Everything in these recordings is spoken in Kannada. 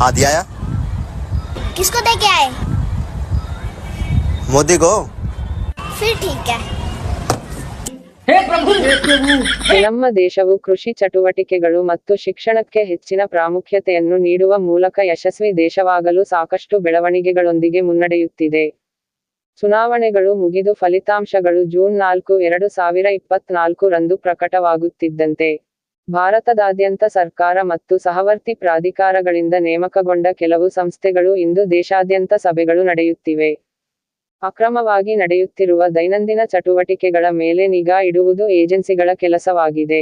हाँ दिया या किसको दे के आए मोदी को फिर ठीक है ನಮ್ಮ ದೇಶವು ಕೃಷಿ ಚಟುವಟಿಕೆಗಳು ಮತ್ತು ಶಿಕ್ಷಣಕ್ಕೆ ಹೆಚ್ಚಿನ ಪ್ರಾಮುಖ್ಯತೆಯನ್ನು ನೀಡುವ ಮೂಲಕ ಯಶಸ್ವಿ ದೇಶವಾಗಲು ಸಾಕಷ್ಟು ಬೆಳವಣಿಗೆಗಳೊಂದಿಗೆ ಮುನ್ನಡೆಯುತ್ತಿದೆ ಚುನಾವಣೆಗಳು ಮುಗಿದು ಫಲಿತಾಂಶಗಳು ಜೂನ್ ನಾಲ್ಕು ಎರಡು ಸಾವಿರ ಇಪ್ಪತ್ನಾಲ್ಕು ರಂದು ಪ್ರಕಟವಾಗುತ್ತಿದ್ದಂತೆ ಭಾರತದಾದ್ಯಂತ ಸರ್ಕಾರ ಮತ್ತು ಸಹವರ್ತಿ ಪ್ರಾಧಿಕಾರಗಳಿಂದ ನೇಮಕಗೊಂಡ ಕೆಲವು ಸಂಸ್ಥೆಗಳು ಇಂದು ದೇಶಾದ್ಯಂತ ಸಭೆಗಳು ನಡೆಯುತ್ತಿವೆ. ಅಕ್ರಮವಾಗಿ ನಡೆಯುತ್ತಿರುವ ದೈನಂದಿನ ಚಟುವಟಿಕೆಗಳ ಮೇಲೆ ನಿಗಾ ಇಡುವುದು ಏಜೆನ್ಸಿಗಳ ಕೆಲಸವಾಗಿದೆ.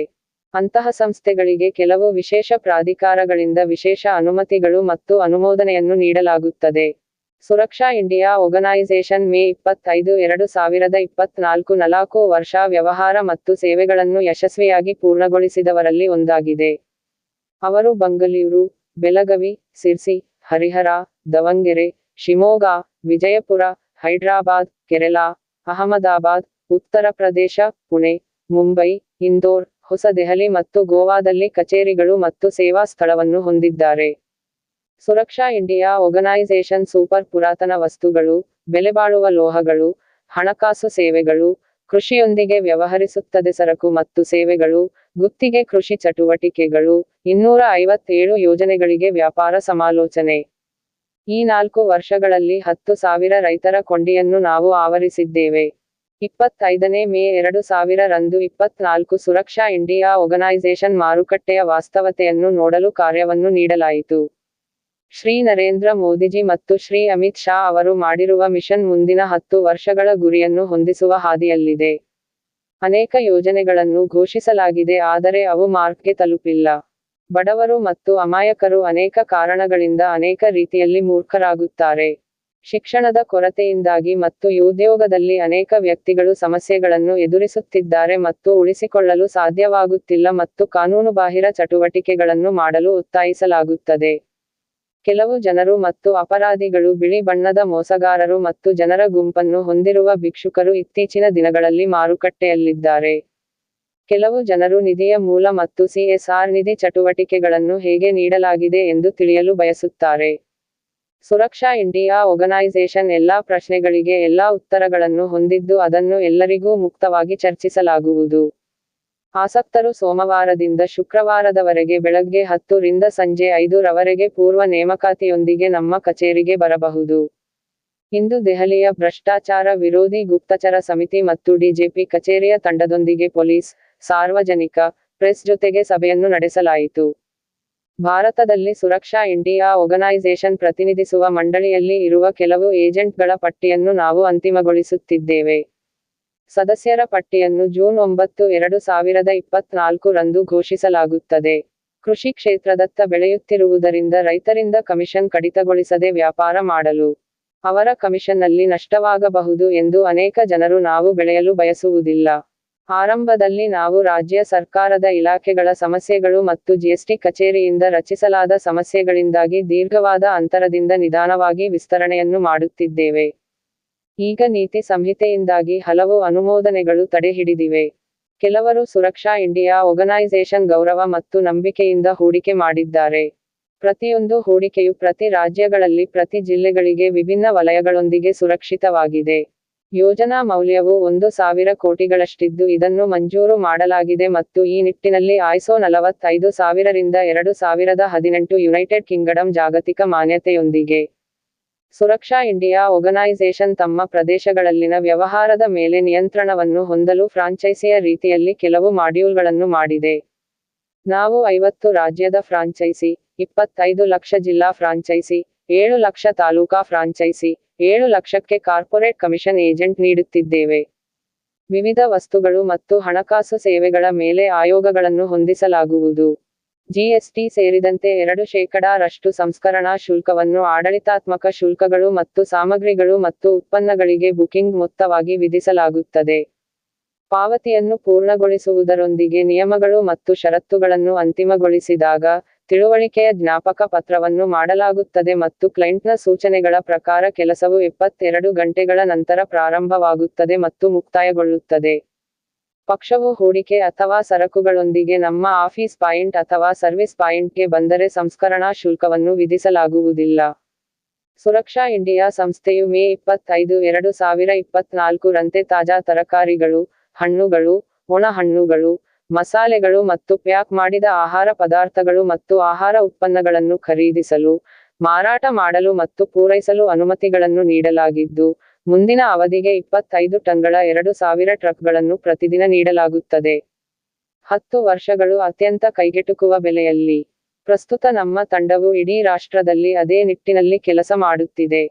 ಅಂತಹ ಸಂಸ್ಥೆಗಳಿಗೆ ಕೆಲವು ವಿಶೇಷ ಪ್ರಾಧಿಕಾರಗಳಿಂದ ವಿಶೇಷ ಅನುಮತಿಗಳು ಮತ್ತು ಅನುಮೋದನೆಯನ್ನು ನೀಡಲಾಗುತ್ತದೆ. ಸುರಕ್ಷಾ ಇಂಡಿಯಾ ಆರ್ಗನೈಸೇಷನ್ ಮೇ ಇಪ್ಪತ್ತೈದು, ಎರಡು ಸಾವಿರದ ಇಪ್ಪತ್ನಾಲ್ಕು ನಾಲ್ಕು ವರ್ಷ ವ್ಯವಹಾರ ಮತ್ತು ಸೇವೆಗಳನ್ನು ಯಶಸ್ವಿಯಾಗಿ ಪೂರ್ಣಗೊಳಿಸಿದವರಲ್ಲಿ ಒಂದಾಗಿದೆ. ಅವರು ಬೆಂಗಳೂರು ಬೆಳಗವಿ, ಸಿರ್ಸಿ, ಹರಿಹರ, ದಾವಣಗೆರೆ, ಶಿವಮೊಗ್ಗ, ವಿಜಯಪುರ, ಹೈದರಾಬಾದ್, ಕೇರಳ, ಅಹಮದಾಬಾದ್, ಉತ್ತರ ಪ್ರದೇಶ, ಪುಣೆ, ಮುಂಬೈ, ಇಂದೋರ್ ಹೊಸ ದೆಹಲಿ ಮತ್ತು ಗೋವಾದಲ್ಲಿ ಕಚೇರಿಗಳು ಮತ್ತು ಸೇವಾ ಸ್ಥಳವನ್ನು ಹೊಂದಿದ್ದಾರೆ. ಸುರಕ್ಷಾ ಇಂಡಿಯಾ ಆರ್ಗನೈಸೇಷನ್ ಸೂಪರ್ ಪುರಾತನ ವಸ್ತುಗಳು, ಬೆಲೆಬಾಳುವ ಲೋಹಗಳು, ಹಣಕಾಸು ಸೇವೆಗಳು, ಕೃಷಿಯೊಂದಿಗೆ ವ್ಯವಹರಿಸುತ್ತದೆ ಸರಕು ಮತ್ತು ಸೇವೆಗಳು, ಗುತ್ತಿಗೆ ಕೃಷಿ ಚಟುವಟಿಕೆಗಳು, ಇನ್ನೂರ ಐವತ್ತೇಳು ಯೋಜನೆಗಳಿಗೆ ವ್ಯಾಪಾರ ಸಮಾಲೋಚನೆ. ಈ ನಾಲ್ಕು ವರ್ಷಗಳಲ್ಲಿ ಹತ್ತು ಸಾವಿರ ರೈತರ ಕೊಂಡಿಯನ್ನು ನಾವು ಆವರಿಸಿದ್ದೇವೆ. ಇಪ್ಪತ್ತೈದನೇ ಮೇ ಎರಡು ಸಾವಿರ ರಂದು ಇಪ್ಪತ್ನಾಲ್ಕು ಸುರಕ್ಷಾ ಇಂಡಿಯಾ ಆರ್ಗನೈಸೇಷನ್ ಮಾರುಕಟ್ಟೆಯ ವಾಸ್ತವತೆಯನ್ನು ನೋಡಲು ಕಾರ್ಯವನ್ನು ನೀಡಲಾಯಿತು. ಶ್ರೀ ನರೇಂದ್ರ ಮೋದಿಜಿ ಮತ್ತು ಶ್ರೀ ಅಮಿತ್ ಶಾ ಅವರು ಮಾಡಿರುವ ಮಿಷನ್ ಮುಂದಿನ ಹತ್ತು ವರ್ಷಗಳ ಗುರಿಯನ್ನು ಹೊಂದಿಸುವ ಹಾದಿಯಲ್ಲಿದೆ. ಅನೇಕ ಯೋಜನೆಗಳನ್ನು ಘೋಷಿಸಲಾಗಿದೆ, ಆದರೆ ಅವು ಮಾರ್ಕ್ಗೆ ತಲುಪಿಲ್ಲ. ಬಡವರು ಮತ್ತು ಅಮಾಯಕರು ಅನೇಕ ಕಾರಣಗಳಿಂದ ಅನೇಕ ರೀತಿಯಲ್ಲಿ ಮೂರ್ಖರಾಗುತ್ತಾರೆ. ಶಿಕ್ಷಣದ ಕೊರತೆಯಿಂದಾಗಿ ಮತ್ತು ಉದ್ಯೋಗದಲ್ಲಿ ಅನೇಕ ವ್ಯಕ್ತಿಗಳು ಸಮಸ್ಯೆಗಳನ್ನು ಎದುರಿಸುತ್ತಿದ್ದಾರೆ ಮತ್ತು ಉಳಿಸಿಕೊಳ್ಳಲು ಸಾಧ್ಯವಾಗುತ್ತಿಲ್ಲ ಮತ್ತು ಕಾನೂನುಬಾಹಿರ ಚಟುವಟಿಕೆಗಳನ್ನು ಮಾಡಲು ಒತ್ತಾಯಿಸಲಾಗುತ್ತದೆ. ಕೆಲವು ಜನರು ಮತ್ತು ಅಪರಾಧಿಗಳು ಬಿಳಿ ಬಣ್ಣದ ಮೋಸಗಾರರು ಮತ್ತು ಜನರ ಗುಂಪನ್ನು ಹೊಂದಿರುವ ಭಿಕ್ಷುಕರು ಇತ್ತೀಚಿನ ದಿನಗಳಲ್ಲಿ ಮಾರುಕಟ್ಟೆಯಲ್ಲಿದ್ದಾರೆ. ಕೆಲವು ಜನರು ನಿಧಿಯ ಮೂಲ ಮತ್ತು ಸಿಎಸ್ಆರ್ ನಿಧಿ ಚಟುವಟಿಕೆಗಳನ್ನು ಹೇಗೆ ನೀಡಲಾಗಿದೆ ಎಂದು ತಿಳಿಯಲು ಬಯಸುತ್ತಾರೆ. ಸುರಕ್ಷಾ ಇಂಡಿಯಾ ಆರ್ಗನೈಸೇಷನ್ ಎಲ್ಲಾ ಪ್ರಶ್ನೆಗಳಿಗೆ ಎಲ್ಲಾ ಉತ್ತರಗಳನ್ನು ಹೊಂದಿದ್ದು ಅದನ್ನು ಎಲ್ಲರಿಗೂ ಮುಕ್ತವಾಗಿ ಚರ್ಚಿಸಲಾಗುವುದು. ಆಸಕ್ತರು ಸೋಮವಾರದಿಂದ ಶುಕ್ರವಾರದವರೆಗೆ ಬೆಳಗ್ಗೆ ಹತ್ತು ರಿಂದ ಸಂಜೆ ಐದು ರವರೆಗೆ ಪೂರ್ವ ನೇಮಕಾತಿಯೊಂದಿಗೆ ನಮ್ಮ ಕಚೇರಿಗೆ ಬರಬಹುದು. ಇಂದು ದೆಹಲಿಯ ಭ್ರಷ್ಟಾಚಾರ ವಿರೋಧಿ ಗುಪ್ತಚರ ಸಮಿತಿ ಮತ್ತು ಡಿಜೆಪಿ ಕಚೇರಿಯ ತಂಡದೊಂದಿಗೆ ಪೊಲೀಸ್, ಸಾರ್ವಜನಿಕ, ಪ್ರೆಸ್ ಜೊತೆಗೆ ಸಭೆಯನ್ನು ನಡೆಸಲಾಯಿತು. ಭಾರತದಲ್ಲಿ ಸುರಕ್ಷಾ ಇಂಡಿಯಾ ಆರ್ಗನೈಸೇಷನ್ ಪ್ರತಿನಿಧಿಸುವ ಮಂಡಳಿಯಲ್ಲಿ ಇರುವ ಕೆಲವು ಏಜೆಂಟ್ಗಳ ಪಟ್ಟಿಯನ್ನು ನಾವು ಅಂತಿಮಗೊಳಿಸುತ್ತಿದ್ದೇವೆ. ಸದಸ್ಯರ ಪಟ್ಟಿಯನ್ನು ಜೂನ್ ಒಂಬತ್ತು, ಎರಡು ಸಾವಿರದ ಇಪ್ಪತ್ನಾಲ್ಕು ರಂದು ಘೋಷಿಸಲಾಗುತ್ತದೆ. ಕೃಷಿ ಕ್ಷೇತ್ರದತ್ತ ಬೆಳೆಯುತ್ತಿರುವುದರಿಂದ ರೈತರಿಂದ ಕಮಿಷನ್ ಕಡಿತಗೊಳಿಸದೆ ವ್ಯಾಪಾರ ಮಾಡಲು ಅವರ ಕಮಿಷನ್ನಲ್ಲಿ ನಷ್ಟವಾಗಬಹುದು ಎಂದು ಅನೇಕ ಜನರು ನಾವು ಬೆಳೆಯಲು ಬಯಸುವುದಿಲ್ಲ. ಆರಂಭದಲ್ಲಿ ನಾವು ರಾಜ್ಯ ಸರ್ಕಾರದ ಇಲಾಖೆಗಳ ಸಮಸ್ಯೆಗಳು ಮತ್ತು ಜಿಎಸ್ಟಿ ಕಚೇರಿಯಿಂದ ರಚಿಸಲಾದ ಸಮಸ್ಯೆಗಳಿಂದಾಗಿ ದೀರ್ಘವಾದ ಅಂತರದಿಂದ ನಿಧಾನವಾಗಿ ವಿಸ್ತರಣೆಯನ್ನು ಮಾಡುತ್ತಿದ್ದೇವೆ. ಈಗ ನೀತಿ ಸಂಹಿತೆಯಿಂದಾಗಿ ಹಲವು ಅನುಮೋದನೆಗಳು ತಡೆಹಿಡಿದಿವೆ. ಕೆಲವರು ಸುರಕ್ಷಾ ಇಂಡಿಯಾ ಆರ್ಗನೈಸೇಷನ್ ಗೌರವ ಮತ್ತು ನಂಬಿಕೆಯಿಂದ ಹೂಡಿಕೆ ಮಾಡಿದ್ದಾರೆ. ಪ್ರತಿಯೊಂದು ಹೂಡಿಕೆಯು ಪ್ರತಿ ರಾಜ್ಯಗಳಲ್ಲಿ ಪ್ರತಿ ಜಿಲ್ಲೆಗಳಿಗೆ ವಿಭಿನ್ನ ವಲಯಗಳೊಂದಿಗೆ ಸುರಕ್ಷಿತವಾಗಿದೆ. ಯೋಜನಾ ಮೌಲ್ಯವು ಒಂದು ಸಾವಿರ ಕೋಟಿಗಳಷ್ಟಿದ್ದು ಇದನ್ನು ಮಂಜೂರು ಮಾಡಲಾಗಿದೆ ಮತ್ತು ಈ ನಿಟ್ಟಿನಲ್ಲಿ ಐಸೋ ನಲವತ್ತೈದು ಸಾವಿರರಿಂದ ಎರಡು ಸಾವಿರದ ಹದಿನೆಂಟು ಯುನೈಟೆಡ್ ಕಿಂಗ್ಡಮ್ ಜಾಗತಿಕ ಮಾನ್ಯತೆಯೊಂದಿಗೆ ಸುರಕ್ಷಾ ಇಂಡಿಯಾ ಆರ್ಗನೈಸೇಷನ್ ತಮ್ಮ ಪ್ರದೇಶಗಳಲ್ಲಿನ ವ್ಯವಹಾರದ ಮೇಲೆ ನಿಯಂತ್ರಣವನ್ನು ಹೊಂದಲು ಫ್ರಾಂಚೈಸಿಯ ರೀತಿಯಲ್ಲಿ ಕೆಲವು ಮಾಡ್ಯೂಲ್ಗಳನ್ನು ಮಾಡಿದೆ. ನಾವು ಐವತ್ತು ರಾಜ್ಯದ ಫ್ರಾಂಚೈಸಿ, ಇಪ್ಪತ್ತೈದು ಲಕ್ಷ ಜಿಲ್ಲಾ ಫ್ರಾಂಚೈಸಿ, ಏಳು ಲಕ್ಷ ತಾಲೂಕಾ ಫ್ರಾಂಚೈಸಿ, ಏಳು ಲಕ್ಷಕ್ಕೆ ಕಾರ್ಪೊರೇಟ್ ಕಮಿಷನ್ ಏಜೆಂಟ್ ನೀಡುತ್ತಿದ್ದೇವೆ. ವಿವಿಧ ವಸ್ತುಗಳು ಮತ್ತು ಹಣಕಾಸು ಸೇವೆಗಳ ಮೇಲೆ ಆಯೋಗಗಳನ್ನು ಹೊಂದಿಸಲಾಗುವುದು. ಜಿಎಸ್ಟಿ ಸೇರಿದಂತೆ ಎರಡು ಶೇಕಡಾರಷ್ಟು ಸಂಸ್ಕರಣಾ ಶುಲ್ಕವನ್ನು ಆಡಳಿತಾತ್ಮಕ ಶುಲ್ಕಗಳು ಮತ್ತು ಸಾಮಗ್ರಿಗಳು ಮತ್ತು ಉತ್ಪನ್ನಗಳಿಗೆ ಬುಕಿಂಗ್ ಮೊತ್ತವಾಗಿ ವಿಧಿಸಲಾಗುತ್ತದೆ. ಪಾವತಿಯನ್ನು ಪೂರ್ಣಗೊಳಿಸುವುದರೊಂದಿಗೆ ನಿಯಮಗಳು ಮತ್ತು ಷರತ್ತುಗಳನ್ನು ಅಂತಿಮಗೊಳಿಸಿದಾಗ ತಿಳುವಳಿಕೆಯ ಜ್ಞಾಪಕ ಪತ್ರವನ್ನು ಮಾಡಲಾಗುತ್ತದೆ ಮತ್ತು ಕ್ಲೈಂಟ್ನ ಸೂಚನೆಗಳ ಪ್ರಕಾರ ಕೆಲಸವು ಎಪ್ಪತ್ತೆರಡು ಗಂಟೆಗಳ ನಂತರ ಪ್ರಾರಂಭವಾಗುತ್ತದೆ ಮತ್ತು ಮುಕ್ತಾಯಗೊಳ್ಳುತ್ತದೆ. ಪಕ್ಷವು ಹೂಡಿಕೆ ಅಥವಾ ಸರಕುಗಳೊಂದಿಗೆ ನಮ್ಮ ಆಫೀಸ್ ಪಾಯಿಂಟ್ ಅಥವಾ ಸರ್ವಿಸ್ ಪಾಯಿಂಟ್ಗೆ ಬಂದರೆ ಸಂಸ್ಕರಣಾ ಶುಲ್ಕವನ್ನು ವಿಧಿಸಲಾಗುವುದಿಲ್ಲ. ಸುರಕ್ಷಾ ಇಂಡಿಯಾ ಸಂಸ್ಥೆಯು ಮೇ ಇಪ್ಪತ್ತೈದು, ಎರಡು ಸಾವಿರ ಇಪ್ಪತ್ನಾಲ್ಕು ರಂತೆ ತಾಜಾ ತರಕಾರಿಗಳು, ಹಣ್ಣುಗಳು ಒಣ ಹಣ್ಣುಗಳು ಮಸಾಲೆಗಳು ಮತ್ತು ಪ್ಯಾಕ್ ಮಾಡಿದ ಆಹಾರ ಪದಾರ್ಥಗಳು ಮತ್ತು ಆಹಾರ ಉತ್ಪನ್ನಗಳನ್ನು ಖರೀದಿಸಲು, ಮಾರಾಟ ಮಾಡಲು ಮತ್ತು ಪೂರೈಸಲು ಅನುಮತಿಗಳನ್ನು ನೀಡಲಾಗಿದ್ದು ಮುಂದಿನ ಅವಧಿಗೆ ಇಪ್ಪತ್ತೈದು ಟನ್ಗಳ ಎರಡು ಸಾವಿರ ಟ್ರಕ್ಗಳನ್ನು ಪ್ರತಿದಿನ ನೀಡಲಾಗುತ್ತದೆ. ಹತ್ತು ವರ್ಷಗಳು ಅತ್ಯಂತ ಕೈಗೆಟುಕುವ ಬೆಲೆಯಲ್ಲಿ. ಪ್ರಸ್ತುತ ನಮ್ಮ ತಂಡವು ಇಡೀ ರಾಷ್ಟ್ರದಲ್ಲಿ ಅದೇ ನಿಟ್ಟಿನಲ್ಲಿ ಕೆಲಸ ಮಾಡುತ್ತಿದೆ.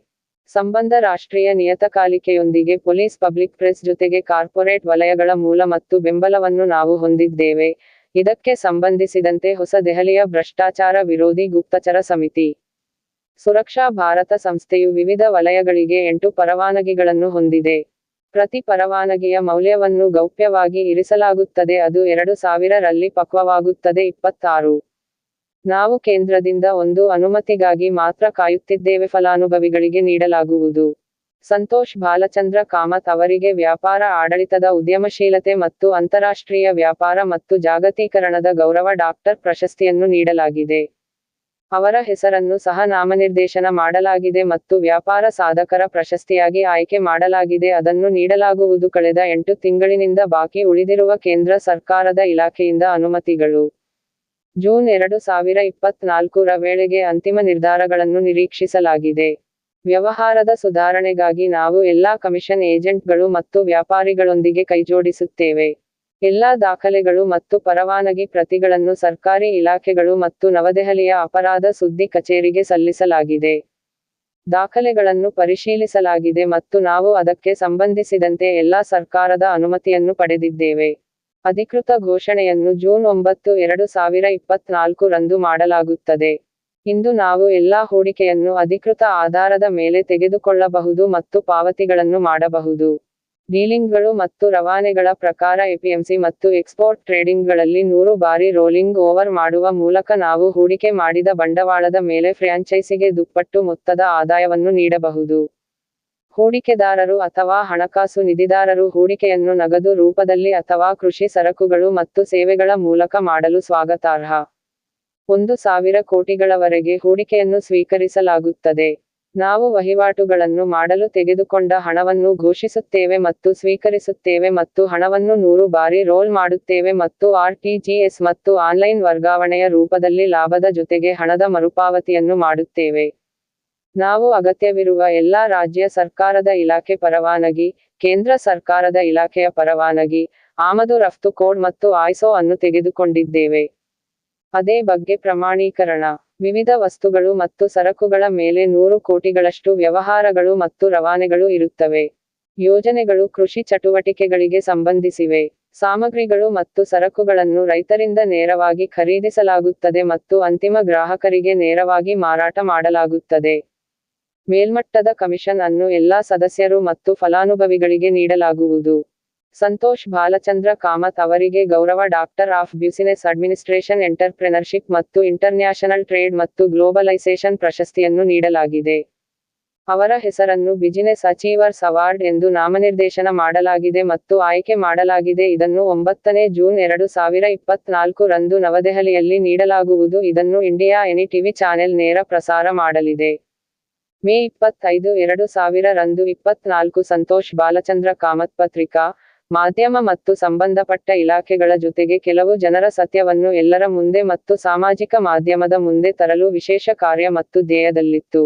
ಸಂಬಂಧ ರಾಷ್ಟ್ರೀಯ ನಿಯತಕಾಲಿಕೆಯೊಂದಿಗೆ ಪೊಲೀಸ್ ಪಬ್ಲಿಕ್ ಪ್ರೆಸ್ ಜೊತೆಗೆ ಕಾರ್ಪೊರೇಟ್ ವಲಯಗಳ ಮೂಲ ಮತ್ತು ಬೆಂಬಲವನ್ನು ನಾವು ಹೊಂದಿದ್ದೇವೆ. ಇದಕ್ಕೆ ಸಂಬಂಧಿಸಿದಂತೆ ಹೊಸ ದೆಹಲಿಯ ಭ್ರಷ್ಟಾಚಾರ ವಿರೋಧಿ ಗುಪ್ತಚರ ಸಮಿತಿ ಸುರಕ್ಷಾ ಭಾರತ ಸಂಸ್ಥೆಯು ವಿವಿಧ ವಲಯಗಳಿಗೆ ಎಂಟು ಪರವಾನಗಿಗಳನ್ನು ಹೊಂದಿದೆ. ಪ್ರತಿ ಪರವಾನಗಿಯ ಮೌಲ್ಯವನ್ನು ಗೌಪ್ಯವಾಗಿ ಇರಿಸಲಾಗುತ್ತದೆ, ಅದು ಎರಡು ಸಾವಿರ ರಲ್ಲಿ ಪಕ್ವವಾಗುತ್ತದೆ, ಇಪ್ಪತ್ತಾರು. ನಾವು ಕೇಂದ್ರದಿಂದ ಒಂದು ಅನುಮತಿಗಾಗಿ ಮಾತ್ರ ಕಾಯುತ್ತಿದ್ದೇವೆ, ಫಲಾನುಭವಿಗಳಿಗೆ ನೀಡಲಾಗುವುದು. ಸಂತೋಷ್ ಬಾಲಚಂದ್ರ ಕಾಮತ್ ಅವರಿಗೆ ವ್ಯಾಪಾರ, ಆಡಳಿತದ ಉದ್ಯಮಶೀಲತೆ ಮತ್ತು ಅಂತಾರಾಷ್ಟ್ರೀಯ ವ್ಯಾಪಾರ ಮತ್ತು ಜಾಗತೀಕರಣದ ಗೌರವ ಡಾಕ್ಟರ್ ಪ್ರಶಸ್ತಿಯನ್ನು ನೀಡಲಾಗಿದೆ. ಅವರ ಹೆಸರನ್ನು ಸಹ ನಾಮನಿರ್ದೇಶನ ಮಾಡಲಾಗಿದೆ ಮತ್ತು ವ್ಯಾಪಾರ ಸಾಧಕರ ಪ್ರಶಸ್ತಿಯಾಗಿ ಆಯ್ಕೆ ಮಾಡಲಾಗಿದೆ. ಅದನ್ನು ನೀಡಲಾಗುವುದು ಕಳೆದ ಎಂಟು ತಿಂಗಳಿನಿಂದ ಬಾಕಿ ಉಳಿದಿರುವ ಕೇಂದ್ರ ಸರ್ಕಾರದ ಇಲಾಖೆಯಿಂದ ಅನುಮತಿಗಳು. ಜೂನ್ ಎರಡು ಸಾವಿರ ಇಪ್ಪತ್ನಾಲ್ಕರ ವೇಳೆಗೆ ಅಂತಿಮ ನಿರ್ಧಾರಗಳನ್ನು ನಿರೀಕ್ಷಿಸಲಾಗಿದೆ. ವ್ಯವಹಾರದ ಸುಧಾರಣೆಗಾಗಿ ನಾವು ಎಲ್ಲಾ ಕಮಿಷನ್ ಏಜೆಂಟ್ಗಳು ಮತ್ತು ವ್ಯಾಪಾರಿಗಳೊಂದಿಗೆ ಕೈಜೋಡಿಸುತ್ತೇವೆ. ಎಲ್ಲಾ ದಾಖಲೆಗಳು ಮತ್ತು ಪರವಾನಗಿ ಪ್ರತಿಗಳನ್ನು ಸರ್ಕಾರಿ ಇಲಾಖೆಗಳು ಮತ್ತು ನವದೆಹಲಿಯ ಅಪರಾಧ ಸುದ್ದಿ ಕಚೇರಿಗೆ ಸಲ್ಲಿಸಲಾಗಿದೆ. ದಾಖಲೆಗಳನ್ನು ಪರಿಶೀಲಿಸಲಾಗಿದೆ ಮತ್ತು ನಾವು ಅದಕ್ಕೆ ಸಂಬಂಧಿಸಿದಂತೆ ಎಲ್ಲಾ ಸರ್ಕಾರದ ಅನುಮತಿಯನ್ನು ಪಡೆದಿದ್ದೇವೆ. ಅಧಿಕೃತ ಘೋಷಣೆಯನ್ನು ಜೂನ್ ಒಂಬತ್ತು, ಎರಡು ಸಾವಿರ ಇಪ್ಪತ್ನಾಲ್ಕು ರಂದು ಮಾಡಲಾಗುತ್ತದೆ. ಇಂದು ನಾವು ಎಲ್ಲಾ ಹೂಡಿಕೆಯನ್ನು ಅಧಿಕೃತ ಆಧಾರದ ಮೇಲೆ ತೆಗೆದುಕೊಳ್ಳಬಹುದು ಮತ್ತು ಪಾವತಿಗಳನ್ನು ಮಾಡಬಹುದು. ಡೀಲಿಂಗ್ಗಳು ಮತ್ತು ರವಾನೆಗಳ ಪ್ರಕಾರ ಎಪಿಎಂಸಿ ಮತ್ತು ಎಕ್ಸ್ಪೋರ್ಟ್ ಟ್ರೇಡಿಂಗ್ಗಳಲ್ಲಿ ನೂರು ಬಾರಿ ರೋಲಿಂಗ್ ಓವರ್ ಮಾಡುವ ಮೂಲಕ ನಾವು ಹೂಡಿಕೆ ಮಾಡಿದ ಬಂಡವಾಳದ ಮೇಲೆ ಫ್ರ್ಯಾಂಚೈಸಿಗೆ ದುಪ್ಪಟ್ಟು ಮೊತ್ತದ ಆದಾಯವನ್ನು ನೀಡಬಹುದು. ಹೂಡಿಕೆದಾರರು ಅಥವಾ ಹಣಕಾಸು ನಿಧಿದಾರರು ಹೂಡಿಕೆಯನ್ನು ನಗದು ರೂಪದಲ್ಲಿ ಅಥವಾ ಕೃಷಿ ಸರಕುಗಳು ಮತ್ತು ಸೇವೆಗಳ ಮೂಲಕ ಮಾಡಲು ಸ್ವಾಗತಾರ್ಹ. ಒಂದು ಸಾವಿರ ಕೋಟಿಗಳವರೆಗೆ ಹೂಡಿಕೆಯನ್ನು ಸ್ವೀಕರಿಸಲಾಗುತ್ತದೆ. ನಾವು ವಹಿವಾಟುಗಳನ್ನು ಮಾಡಲು ತೆಗೆದುಕೊಂಡ ಹಣವನ್ನು ಘೋಷಿಸುತ್ತೇವೆ ಮತ್ತು ಸ್ವೀಕರಿಸುತ್ತೇವೆ ಮತ್ತು ಹಣವನ್ನು ನೂರು ಬಾರಿ ರೋಲ್ ಮಾಡುತ್ತೇವೆ ಮತ್ತು ಆರ್ಟಿಜಿಎಸ್ ಮತ್ತು ಆನ್ಲೈನ್ ವರ್ಗಾವಣೆಯ ರೂಪದಲ್ಲಿ ಲಾಭದ ಜೊತೆಗೆ ಹಣದ ಮರುಪಾವತಿಯನ್ನು ಮಾಡುತ್ತೇವೆ. ನಾವು ಅಗತ್ಯವಿರುವ ಎಲ್ಲಾ ರಾಜ್ಯ ಸರ್ಕಾರದ ಇಲಾಖೆ ಪರವಾನಗಿ, ಕೇಂದ್ರ ಸರ್ಕಾರದ ಇಲಾಖೆಯ ಪರವಾನಗಿ, ಆಮದು ರಫ್ತು ಕೋಡ್ ಮತ್ತು ಆಯ್ಸೋ ಅನ್ನು ತೆಗೆದುಕೊಂಡಿದ್ದೇವೆ. ಅದೇ ಬಗ್ಗೆ ಪ್ರಮಾಣೀಕರಣ. ವಿವಿಧ ವಸ್ತುಗಳು ಮತ್ತು ಸರಕುಗಳ ಮೇಲೆ ನೂರು ಕೋಟಿಗಳಷ್ಟು ವ್ಯವಹಾರಗಳು ಮತ್ತು ರವಾನೆಗಳು ಇರುತ್ತವೆ. ಯೋಜನೆಗಳು ಕೃಷಿ ಚಟುವಟಿಕೆಗಳಿಗೆ ಸಂಬಂಧಿಸಿವೆ. ಸಾಮಗ್ರಿಗಳು ಮತ್ತು ಸರಕುಗಳನ್ನು ರೈತರಿಂದ ನೇರವಾಗಿ ಖರೀದಿಸಲಾಗುತ್ತದೆ ಮತ್ತು ಅಂತಿಮ ಗ್ರಾಹಕರಿಗೆ ನೇರವಾಗಿ ಮಾರಾಟ ಮಾಡಲಾಗುತ್ತದೆ. ಮೇಲ್ಮಟ್ಟದ ಕಮಿಷನ್ ಅನ್ನು ಎಲ್ಲಾ ಸದಸ್ಯರು ಮತ್ತು ಫಲಾನುಭವಿಗಳಿಗೆ ನೀಡಲಾಗುವುದು. ಸಂತೋಷ್ ಬಾಲಚಂದ್ರ ಕಾಮತ್ ಅವರಿಗೆ ಗೌರವ doctor of business administration entrepreneurship ಮತ್ತು ಇಂಟರ್ನ್ಯಾಷನಲ್ ಟ್ರೇಡ್ ಮತ್ತು ಗ್ಲೋಬಲೈಸೇಷನ್ ಪ್ರಶಸ್ತಿಯನ್ನು ನೀಡಲಾಗಿದೆ. ಅವರ ಹೆಸರನ್ನು ಬಿಜಿನೆಸ್ ಅಚೀವರ್ಸ್ ಅವಾರ್ಡ್ ಎಂದು ನಾಮನಿರ್ದೇಶನ ಮಾಡಲಾಗಿದೆ ಮತ್ತು ಆಯ್ಕೆ ಮಾಡಲಾಗಿದೆ. ಇದನ್ನು ಒಂಬತ್ತನೇ ಜೂನ್ ಎರಡು ಸಾವಿರ ಇಪ್ಪತ್ನಾಲ್ಕು ರಂದು ನವದೆಹಲಿಯಲ್ಲಿ ನೀಡಲಾಗುವುದು. ಇದನ್ನು ಇಂಡಿಯಾ ಎನಿ ಟಿವಿ ಚಾನೆಲ್ ನೇರ ಪ್ರಸಾರ ಮಾಡಲಿದೆ. ಮೇ ಇಪ್ಪತ್ತೈದು ಎರಡು ಸಾವಿರ ರಂದು ಇಪ್ಪತ್ನಾಲ್ಕು ಸಂತೋಷ್ ಬಾಲಚಂದ್ರ ಕಾಮತ್ ಪತ್ರಿಕಾ ಮಾಧ್ಯಮ ಮತ್ತು ಸಂಬಂಧಪಟ್ಟ ಇಲಾಖೆಗಳ ಜೊತೆಗೆ ಕೆಲವು ಜನರ ಸತ್ಯವನ್ನು ಎಲ್ಲರ ಮುಂದೆ ಮತ್ತು ಸಾಮಾಜಿಕ ಮಾಧ್ಯಮದ ಮುಂದೆ ತರಲು ವಿಶೇಷ ಕಾರ್ಯ ಮತ್ತು ಧ್ಯೇಯದಲ್ಲಿತ್ತು.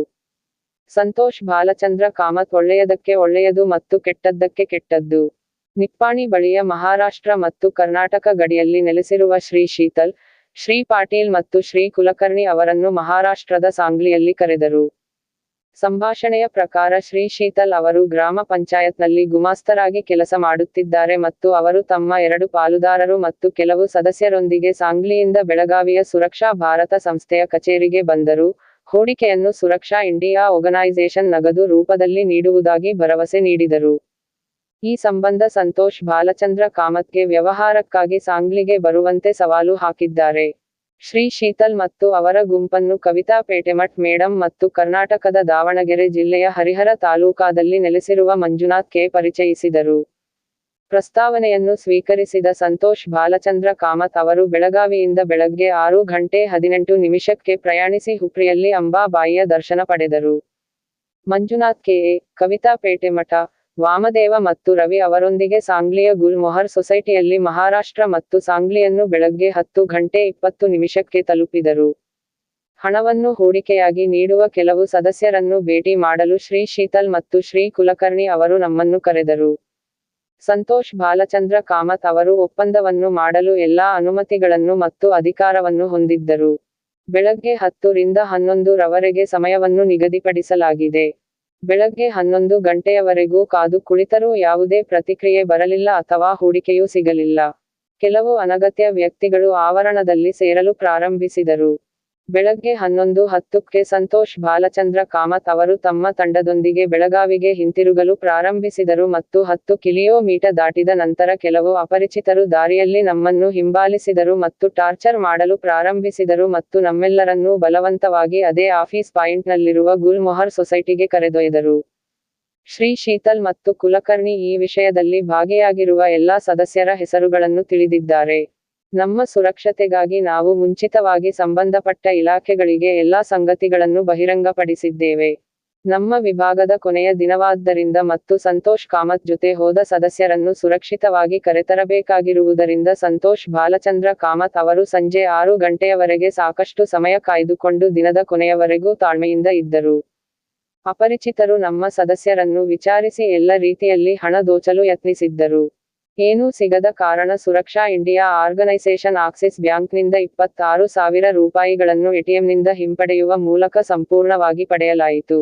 ಸಂತೋಷ್ ಬಾಲಚಂದ್ರ ಕಾಮತ್ ಒಳ್ಳೆಯದಕ್ಕೆ ಒಳ್ಳೆಯದು ಮತ್ತು ಕೆಟ್ಟದ್ದಕ್ಕೆ ಕೆಟ್ಟದ್ದು. ನಿಪ್ಪಾಣಿ ಬಳಿಯ ಮಹಾರಾಷ್ಟ್ರ ಮತ್ತು ಕರ್ನಾಟಕ ಗಡಿಯಲ್ಲಿ ನೆಲೆಸಿರುವ ಶ್ರೀ ಶೀತಲ್, ಶ್ರೀ ಪಾಟೀಲ್ ಮತ್ತು ಶ್ರೀ ಕುಲಕರ್ಣಿ ಅವರನ್ನು ಮಹಾರಾಷ್ಟ್ರದ ಸಾಂಗ್ಲಿಯಲ್ಲಿ ಕರೆದರು. ಸಂಭಾಷಣೆಯ ಪ್ರಕಾರ ಶ್ರೀ ಶೀತಲ್ ಅವರು ಗ್ರಾಮ ಪಂಚಾಯತ್ನಲ್ಲಿ ಗುಮಾಸ್ತರಾಗಿ ಕೆಲಸ ಮಾಡುತ್ತಿದ್ದಾರೆ ಮತ್ತು ಅವರು ತಮ್ಮ ಎರಡು ಪಾಲುದಾರರು ಮತ್ತು ಕೆಲವು ಸದಸ್ಯರೊಂದಿಗೆ ಸಾಂಗ್ಲಿಯಿಂದ ಬೆಳಗಾವಿಯ ಸುರಕ್ಷಾ ಭಾರತ ಸಂಸ್ಥೆಯ ಕಚೇರಿಗೆ ಬಂದರು. ಹೂಡಿಕೆಯನ್ನು ಸುರಕ್ಷಾ ಇಂಡಿಯಾ ಆರ್ಗನೈಸೇಷನ್ ನಗದು ರೂಪದಲ್ಲಿ ನೀಡುವುದಾಗಿ ಭರವಸೆ ನೀಡಿದರು. ಈ ಸಂಬಂಧ ಸಂತೋಷ್ ಬಾಲಚಂದ್ರ ಕಾಮತ್ಗೆ ವ್ಯವಹಾರಕ್ಕಾಗಿ ಸಾಂಗ್ಲಿಗೆ ಬರುವಂತೆ ಸವಾಲು ಹಾಕಿದ್ದಾರೆ. ಶ್ರೀ ಶೀತಲ್ ಮತ್ತು ಅವರ ಗುಂಪನ್ನು ಕವಿತಾ ಪೇಟೆಮಠ್, ಮೇಡಂ ಮತ್ತು ಕರ್ನಾಟಕದ ದಾವಣಗೆರೆ ಜಿಲ್ಲೆಯ ಹರಿಹರ ತಾಲೂಕಾದಲ್ಲಿ ನೆಲೆಸಿರುವ ಮಂಜುನಾಥ್ ಕೆ ಪರಿಚಯಿಸಿದರು. ಪ್ರಸ್ತಾವನೆಯನ್ನು ಸ್ವೀಕರಿಸಿದ ಸಂತೋಷ್ ಬಾಲಚಂದ್ರ ಕಾಮತ್ ಅವರು ಬೆಳಗಾವಿಯಿಂದ ಬೆಳಗ್ಗೆ ಆರು ಗಂಟೆ ಹದಿನೆಂಟು ನಿಮಿಷಕ್ಕೆ ಪ್ರಯಾಣಿಸಿ ಹುಪ್ರಿಯಲ್ಲಿ ಅಂಬಾಬಾಯಿಯ ದರ್ಶನ ಪಡೆದರು. ಮಂಜುನಾಥ್ ಕೆಎ ಕವಿತಾ ಪೇಟೆಮಠ ವಾಮದೇವ ಮತ್ತು ರವಿ ಅವರೊಂದಿಗೆ ಸಾಂಗ್ಲಿಯ ಗುಲ್ ಮೊಹರ್ ಸೊಸೈಟಿಯಲ್ಲಿ ಮಹಾರಾಷ್ಟ್ರ ಮತ್ತು ಸಾಂಗ್ಲಿಯನ್ನು ಬೆಳಗ್ಗೆ ಹತ್ತು ಗಂಟೆ ಇಪ್ಪತ್ತು ನಿಮಿಷಕ್ಕೆ ತಲುಪಿದರು. ಹಣವನ್ನು ಹೂಡಿಕೆಯಾಗಿ ನೀಡುವ ಕೆಲವು ಸದಸ್ಯರನ್ನು ಭೇಟಿ ಮಾಡಲು ಶ್ರೀ ಶೀತಲ್ ಮತ್ತು ಶ್ರೀ ಕುಲಕರ್ಣಿ ಅವರು ನಮ್ಮನ್ನು ಕರೆದರು. ಸಂತೋಷ್ ಬಾಲಚಂದ್ರ ಕಾಮತ್ ಅವರು ಒಪ್ಪಂದವನ್ನು ಮಾಡಲು ಎಲ್ಲಾ ಅನುಮತಿಗಳನ್ನು ಮತ್ತು ಅಧಿಕಾರವನ್ನು ಹೊಂದಿದ್ದರು. ಬೆಳಗ್ಗೆ ಹತ್ತು ರಿಂದ ಹನ್ನೊಂದು ರವರೆಗೆ ಸಮಯವನ್ನು ನಿಗದಿಪಡಿಸಲಾಗಿದೆ. ಬೆಳಗ್ಗೆ ಹನ್ನೊಂದು ಗಂಟೆಯವರೆಗೂ ಕಾದು ಕುಳಿತರೂ ಯಾವುದೇ ಪ್ರತಿಕ್ರಿಯೆ ಬರಲಿಲ್ಲ ಅಥವಾ ಹೂಡಿಕೆಯೂ ಸಿಗಲಿಲ್ಲ. ಕೆಲವು ಅನಗತ್ಯ ವ್ಯಕ್ತಿಗಳು ಆವರಣದಲ್ಲಿ ಸೇರಲು ಪ್ರಾರಂಭಿಸಿದರು. ಬೆಳಗ್ಗೆ ಹನ್ನೊಂದು ಹತ್ತಕ್ಕೆ ಸಂತೋಷ್ ಬಾಲಚಂದ್ರ ಕಾಮತ್ ಅವರು ತಮ್ಮ ತಂಡದೊಂದಿಗೆ ಬೆಳಗಾವಿಗೆ ಹಿಂತಿರುಗಲು ಪ್ರಾರಂಭಿಸಿದರು ಮತ್ತು ಹತ್ತು ಕಿಲೋಮೀಟರ್ ದಾಟಿದ ನಂತರ ಕೆಲವು ಅಪರಿಚಿತರು ದಾರಿಯಲ್ಲಿ ನಮ್ಮನ್ನು ಹಿಂಬಾಲಿಸಿದರು ಮತ್ತು ಟಾರ್ಚರ್ ಮಾಡಲು ಪ್ರಾರಂಭಿಸಿದರು ಮತ್ತು ನಮ್ಮೆಲ್ಲರನ್ನೂ ಬಲವಂತವಾಗಿ ಅದೇ ಆಫೀಸ್ ಪಾಯಿಂಟ್ನಲ್ಲಿರುವ ಗುಲ್ ಮೊಹರ್ ಸೊಸೈಟಿಗೆ ಕರೆದೊಯ್ದರು. ಶ್ರೀ ಶೀತಲ್ ಮತ್ತು ಕುಲಕರ್ಣಿ ಈ ವಿಷಯದಲ್ಲಿ ಭಾಗಿಯಾಗಿರುವ ಎಲ್ಲಾ ಸದಸ್ಯರ ಹೆಸರುಗಳನ್ನು ತಿಳಿದಿದ್ದಾರೆ. ನಮ್ಮ ಸುರಕ್ಷತೆಗಾಗಿ ನಾವು ಮುಂಚಿತವಾಗಿ ಸಂಬಂಧಪಟ್ಟ ಇಲಾಖೆಗಳಿಗೆ ಎಲ್ಲಾ ಸಂಗತಿಗಳನ್ನು ಬಹಿರಂಗಪಡಿಸಿದ್ದೇವೆ. ನಮ್ಮ ವಿಭಾಗದ ಕೊನೆಯ ದಿನವಾದ್ದರಿಂದ ಮತ್ತು ಸಂತೋಷ್ ಕಾಮತ್ ಜೊತೆ ಹೋದ ಸದಸ್ಯರನ್ನು ಸುರಕ್ಷಿತವಾಗಿ ಕರೆತರಬೇಕಾಗಿರುವುದರಿಂದ ಸಂತೋಷ್ ಬಾಲಚಂದ್ರ ಕಾಮತ್ ಅವರು ಸಂಜೆ ಆರು ಗಂಟೆಯವರೆಗೆ ಸಾಕಷ್ಟು ಸಮಯ ಕಾಯ್ದುಕೊಂಡು ದಿನದ ಕೊನೆಯವರೆಗೂ ತಾಳ್ಮೆಯಿಂದ ಇದ್ದರು. ಅಪರಿಚಿತರು ನಮ್ಮ ಸದಸ್ಯರನ್ನು ವಿಚಾರಿಸಿ ಎಲ್ಲ ರೀತಿಯಲ್ಲಿ ಹಣ ದೋಚಲು ಯತ್ನಿಸಿದ್ದರು. ಏನೂ ಸಿಗದ ಕಾರಣ ಸುರಕ್ಷಾ ಇಂಡಿಯಾ ಆರ್ಗನೈಸೇಷನ್ ಆಕ್ಸಿಸ್ ಬ್ಯಾಂಕ್ನಿಂದ ಇಪ್ಪತ್ತಾರು ಸಾವಿರ ರೂಪಾಯಿಗಳನ್ನು ಎಟಿಎಂನಿಂದ ಹಿಂಪಡೆಯುವ ಮೂಲಕ ಸಂಪೂರ್ಣವಾಗಿ ಪಡೆಯಲಾಯಿತು.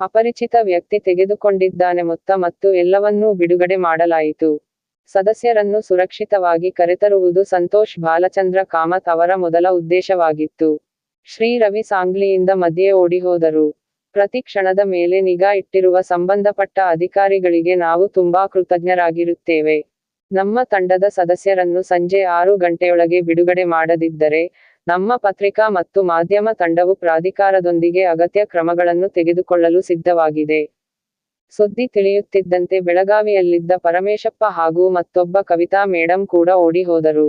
ಅಪರಿಚಿತ ವ್ಯಕ್ತಿ ತೆಗೆದುಕೊಂಡಿದ್ದಾನೆ ಮೊತ್ತ ಮತ್ತು ಎಲ್ಲವನ್ನೂ ಬಿಡುಗಡೆ ಮಾಡಲಾಯಿತು. ಸದಸ್ಯರನ್ನು ಸುರಕ್ಷಿತವಾಗಿ ಕರೆತರುವುದು ಸಂತೋಷ್ ಬಾಲಚಂದ್ರ ಕಾಮತ್ ಅವರ ಮೊದಲ ಉದ್ದೇಶವಾಗಿತ್ತು. ಶ್ರೀ ರವಿ ಸಾಂಗ್ಲಿಯಿಂದ ಮಧ್ಯೆ ಓಡಿಹೋದರು. ಪ್ರತಿ ಕ್ಷಣದ ಮೇಲೆ ನಿಗಾ ಇಟ್ಟಿರುವ ಸಂಬಂಧಪಟ್ಟ ಅಧಿಕಾರಿಗಳಿಗೆ ನಾವು ತುಂಬಾ ಕೃತಜ್ಞರಾಗಿರುತ್ತೇವೆ. ನಮ್ಮ ತಂಡದ ಸದಸ್ಯರನ್ನು ಸಂಜೆ ಆರು ಗಂಟೆಯೊಳಗೆ ಬಿಡುಗಡೆ ಮಾಡದಿದ್ದರೆ, ನಮ್ಮ ಪತ್ರಿಕಾ ಮತ್ತು ಮಾಧ್ಯಮ ತಂಡವು ಪ್ರಾಧಿಕಾರದೊಂದಿಗೆ ಅಗತ್ಯ ಕ್ರಮಗಳನ್ನು ತೆಗೆದುಕೊಳ್ಳಲು ಸಿದ್ಧವಾಗಿದೆ. ಸುದ್ದಿ ತಿಳಿಯುತ್ತಿದ್ದಂತೆ ಬೆಳಗಾವಿಯಲ್ಲಿದ್ದ ಪರಮೇಶಪ್ಪ ಹಾಗೂ ಮತ್ತೊಬ್ಬ ಕವಿತಾ ಮೇಡಂ ಕೂಡ ಓಡಿ ಹೋದರು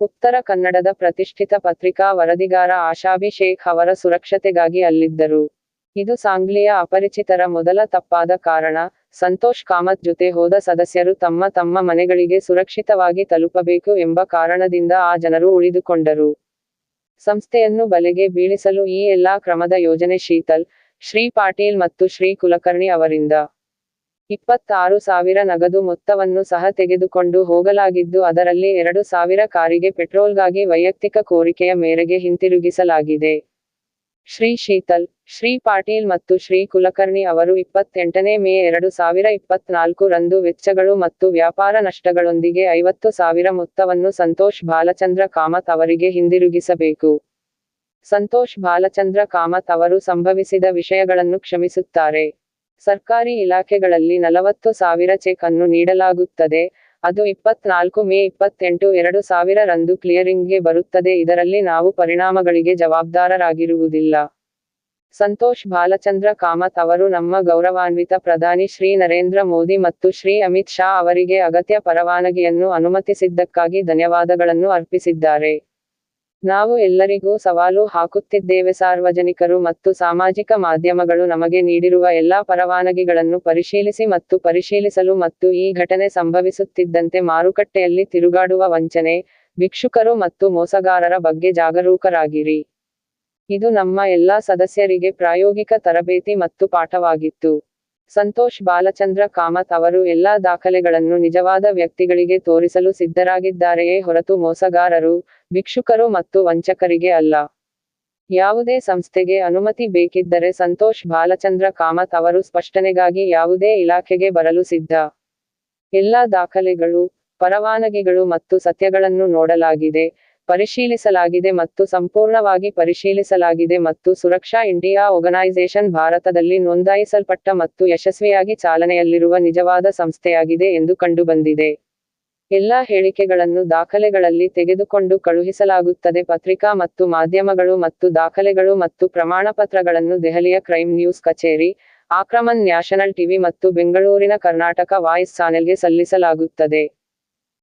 ಉತ್ತರ ಕನ್ನಡದ ಪ್ರತಿಷ್ಠಿತ ಪತ್ರಿಕಾ ವರದಿಗಾರ ಆಶಾಭಿ ಶೇಖ್ ಅವರ ಸುರಕ್ಷತೆಗಾಗಿ ಅಲ್ಲಿದ್ದರು. ಇದು ಸಾಂಗ್ಲಿಯ ಅಪರಿಚಿತರ ಮೊದಲ ತಪ್ಪಾದ ಕಾರಣ, ಸಂತೋಷ್ ಕಾಮತ್ ಜೊತೆ ಹೋದ ಸದಸ್ಯರು ತಮ್ಮ ತಮ್ಮ ಮನೆಗಳಿಗೆ ಸುರಕ್ಷಿತವಾಗಿ ತಲುಪಬೇಕು ಎಂಬ ಕಾರಣದಿಂದ ಆ ಜನರು ಉಳಿದುಕೊಂಡರು. ಸಂಸ್ಥೆಯನ್ನು ಬಲೆಗೆ ಬೀಳಿಸಲು ಈ ಎಲ್ಲಾ ಕ್ರಮದ ಯೋಜನೆ ಶೀತಲ್, ಶ್ರೀ ಪಾಟೀಲ್ ಮತ್ತು ಶ್ರೀ ಕುಲಕರ್ಣಿ ಅವರಿಂದ. ಇಪ್ಪತ್ತಾರು ಸಾವಿರ ನಗದು ಮೊತ್ತವನ್ನು ಸಹ ತೆಗೆದುಕೊಂಡು ಹೋಗಲಾಗಿದ್ದು ಅದರಲ್ಲಿ ಎರಡು ಸಾವಿರ ಕಾರಿಗೆ ಪೆಟ್ರೋಲ್ಗಾಗಿ ವೈಯಕ್ತಿಕ ಕೋರಿಕೆಯ ಮೇರೆಗೆ ಹಿಂತಿರುಗಿಸಲಾಗಿದೆ. ಶ್ರೀ ಶೀತಲ್, ಶ್ರೀ ಪಾಟೀಲ್ ಮತ್ತು ಶ್ರೀ ಕುಲಕರ್ಣಿ ಅವರು ಇಪ್ಪತ್ತೆಂಟನೇ ಮೇ ಎರಡು ಸಾವಿರ ಇಪ್ಪತ್ನಾಲ್ಕು ರಂದು ವೆಚ್ಚಗಳು ಮತ್ತು ವ್ಯಾಪಾರ ನಷ್ಟಗಳೊಂದಿಗೆ ಐವತ್ತು ಸಾವಿರ ಮೊತ್ತವನ್ನು ಸಂತೋಷ್ ಬಾಲಚಂದ್ರ ಕಾಮತ್ ಅವರಿಗೆ ಹಿಂದಿರುಗಿಸಬೇಕು. ಸಂತೋಷ್ ಬಾಲಚಂದ್ರ ಕಾಮತ್ ಅವರು ಸಂಭವಿಸಿದ ವಿಷಯಗಳನ್ನು ಕ್ಷಮಿಸುತ್ತಾರೆ. ಸರ್ಕಾರಿ ಇಲಾಖೆಗಳಲ್ಲಿ ನಲವತ್ತು ಸಾವಿರ ಚೆಕ್ ಅನ್ನು ನೀಡಲಾಗುತ್ತದೆ. ಅದು ಇಪ್ಪತ್ನಾಲ್ಕು ಮೇ ಇಪ್ಪತ್ತೆಂಟು ಎರಡು ಸಾವಿರ ರಂದು ಕ್ಲಿಯರಿಂಗ್ಗೆ ಬರುತ್ತದೆ. ಇದರಲ್ಲಿ ನಾವು ಪರಿಣಾಮಗಳಿಗೆ ಜವಾಬ್ದಾರರಾಗಿರುವುದಿಲ್ಲ. ಸಂತೋಷ್ ಬಾಲಚಂದ್ರ ಕಾಮತ್ ಅವರು ನಮ್ಮ ಗೌರವಾನ್ವಿತ ಪ್ರಧಾನಿ ಶ್ರೀ ನರೇಂದ್ರ ಮೋದಿ ಮತ್ತು ಶ್ರೀ ಅಮಿತ್ ಶಾ ಅವರಿಗೆ ಅಗತ್ಯ ಪರವಾನಗಿಯನ್ನು ಅನುಮತಿಸಿದ್ದಕ್ಕಾಗಿ ಧನ್ಯವಾದಗಳನ್ನು ಅರ್ಪಿಸಿದ್ದಾರೆ. ನಾವು ಎಲ್ಲರಿಗೂ ಸವಾಲು ಹಾಕುತ್ತಿದ್ದೇವೆ ಸಾರ್ವಜನಿಕರು ಮತ್ತು ಸಾಮಾಜಿಕ ಮಾಧ್ಯಮಗಳು ನಮಗೆ ನೀಡಿರುವ ಎಲ್ಲಾ ಪರವಾನಗಿಗಳನ್ನು ಪರಿಶೀಲಿಸಿ ಮತ್ತು ಪರಿಶೀಲಿಸಲು ಮತ್ತು ಈ ಘಟನೆ ಸಂಭವಿಸುತ್ತಿದ್ದಂತೆ ಮಾರುಕಟ್ಟೆಯಲ್ಲಿ ತಿರುಗಾಡುವ ವಂಚನೆ, ಭಿಕ್ಷುಕರು ಮತ್ತು ಮೋಸಗಾರರ ಬಗ್ಗೆ ಜಾಗರೂಕರಾಗಿರಿ. ಇದು ನಮ್ಮ ಎಲ್ಲಾ ಸದಸ್ಯರಿಗೆ ಪ್ರಾಯೋಗಿಕ ತರಬೇತಿ ಮತ್ತು ಪಾಠವಾಗಿತ್ತು. ಸಂತೋಷ್ ಬಾಲಚಂದ್ರ ಕಾಮತ್ ಅವರು ಎಲ್ಲಾ ದಾಖಲೆಗಳನ್ನು ನಿಜವಾದ ವ್ಯಕ್ತಿಗಳಿಗೆ ತೋರಿಸಲು ಸಿದ್ಧರಾಗಿದ್ದಾರೆಯೇ ಹೊರತು ಮೋಸಗಾರರು, ಭಿಕ್ಷುಕರು ಮತ್ತು ವಂಚಕರಿಗೆ ಅಲ್ಲ. ಯಾವುದೇ ಸಂಸ್ಥೆಗೆ ಅನುಮತಿ ಬೇಕಿದ್ದರೆ ಸಂತೋಷ್ ಬಾಲಚಂದ್ರ ಕಾಮತ್ ಅವರು ಸ್ಪಷ್ಟನೆಗಾಗಿ ಯಾವುದೇ ಇಲಾಖೆಗೆ ಬರಲು ಸಿದ್ಧ. ಎಲ್ಲಾ ದಾಖಲೆಗಳು, ಪರವಾನಗಿಗಳು ಮತ್ತು ಸತ್ಯಗಳನ್ನು ನೋಡಲಾಗಿದೆ. ಪರಿಶೀಲಿಸಲಾಗಿದೆ ಮತ್ತು ಸಂಪೂರ್ಣವಾಗಿ ಪರಿಶೀಲಿಸಲಾಗಿದೆ ಮತ್ತು ಸುರಕ್ಷಾ ಇಂಡಿಯಾ ಆರ್ಗನೈಸೇಷನ್ ಭಾರತದಲ್ಲಿ ನೋಂದಾಯಿಸಲ್ಪಟ್ಟ ಮತ್ತು ಯಶಸ್ವಿಯಾಗಿ ಚಾಲನೆಯಲ್ಲಿರುವ ನಿಜವಾದ ಸಂಸ್ಥೆಯಾಗಿದೆ ಎಂದು ಕಂಡುಬಂದಿದೆ. ಎಲ್ಲಾ ಹೇಳಿಕೆಗಳನ್ನು ದಾಖಲೆಗಳಲ್ಲಿ ತೆಗೆದುಕೊಂಡು ಕಳುಹಿಸಲಾಗುತ್ತದೆ. ಪತ್ರಿಕಾ ಮತ್ತು ಮಾಧ್ಯಮಗಳು ಮತ್ತು ದಾಖಲೆಗಳು ಮತ್ತು ಪ್ರಮಾಣಪತ್ರಗಳನ್ನು ದೆಹಲಿಯ ಕ್ರೈಮ್ ನ್ಯೂಸ್ ಕಚೇರಿ ಆಕ್ರಮನ್ ನ್ಯಾಷನಲ್ ಟಿವಿ ಮತ್ತು ಬೆಂಗಳೂರಿನ ಕರ್ನಾಟಕ ವಾಯ್ಸ್ ಚಾನೆಲ್ಗೆ ಸಲ್ಲಿಸಲಾಗುತ್ತದೆ.